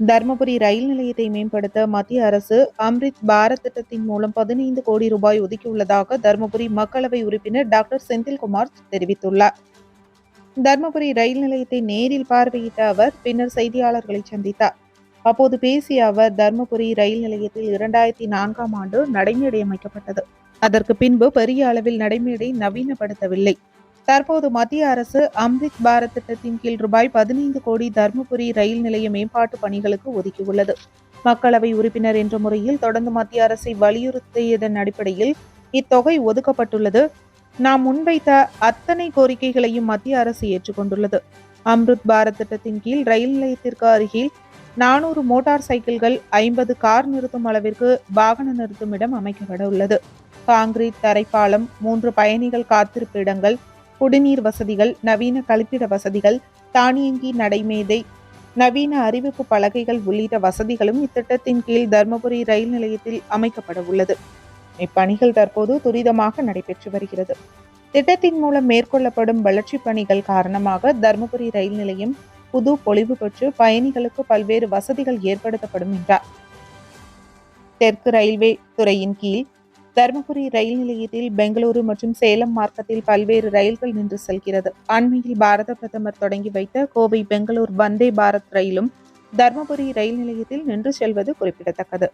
தருமபுரி ரயில் நிலையத்தை மேம்படுத்த மத்திய அரசு அம்ரித் பாரத் திட்டத்தின் மூலம் பதினைந்து கோடி ரூபாய் ஒதுக்கியுள்ளதாக தருமபுரி மக்களவை உறுப்பினர் டாக்டர் செந்தில்குமார் தெரிவித்துள்ளார். தருமபுரி ரயில் நிலையத்தை நேரில் பார்வையிட்ட அவர் பின்னர் செய்தியாளர்களை சந்தித்தார். அப்போது பேசிய அவர் தருமபுரி ரயில் நிலையத்தில் இரண்டாயிரத்தி நான்காம் ஆண்டு நடைமேடை அமைக்கப்பட்டது. அதற்கு பின்பு பெரிய அளவில் நடைமேடை நவீனப்படுத்தவில்லை. தற்போது மத்திய அரசு அம்ரித் பாரத் திட்டத்தின் கீழ் ரூபாய் பதினைந்து கோடி தருமபுரி ரயில் நிலைய மேம்பாட்டு பணிகளுக்கு ஒதுக்கியுள்ளது. மக்களவை உறுப்பினர் என்ற முறையில் தொடர்ந்து மத்திய அரசை வலியுறுத்தியதன் அடிப்படையில் இத்தொகை ஒதுக்கப்பட்டுள்ளது. நாம் முன்வைத்த அத்தனை கோரிக்கைகளையும் மத்திய அரசு ஏற்றுக்கொண்டுள்ளது. அம்ருத் பாரத் திட்டத்தின் கீழ் ரயில் நிலையத்திற்கு அருகில் நானூறு மோட்டார் சைக்கிள்கள் ஐம்பது கார் நிறுத்தும் அளவிற்கு வாகன நிறுத்தும் இடம் அமைக்கப்பட உள்ளது. காங்கிரீட் தரைப்பாலம் மூன்று பயணிகள் காத்திருப்பு இடங்கள் குடிநீர் வசதிகள் நவீன கழிப்பிட வசதிகள் தானியங்கி நடைமேதை நவீன அறிவிப்பு பலகைகள் உள்ளிட்ட வசதிகளும் இத்திட்டத்தின் கீழ் தருமபுரி ரயில் நிலையத்தில் அமைக்கப்பட உள்ளது. இப்பணிகள் தற்போது துரிதமாக நடைபெற்று வருகிறது. திட்டத்தின் மூலம் மேற்கொள்ளப்படும் வளர்ச்சிப் பணிகள் காரணமாக தருமபுரி ரயில் நிலையம் புது பொலிவு பெற்று பயணிகளுக்கு பல்வேறு வசதிகள் ஏற்படுத்தப்படும் என்றார். தெற்கு ரயில்வே துறையின் கீழ் தருமபுரி ரயில் நிலையத்தில் பெங்களூரு மற்றும் சேலம் மார்க்கத்தில் பல்வேறு ரயில்கள் நின்று செல்கிறது. அண்மையில் பாரத பிரதமர் தொடங்கி வைத்த கோவை பெங்களூர் வந்தே பாரத் ரயிலும் தருமபுரி ரயில் நிலையத்தில் நின்று செல்வது குறிப்பிடத்தக்கது.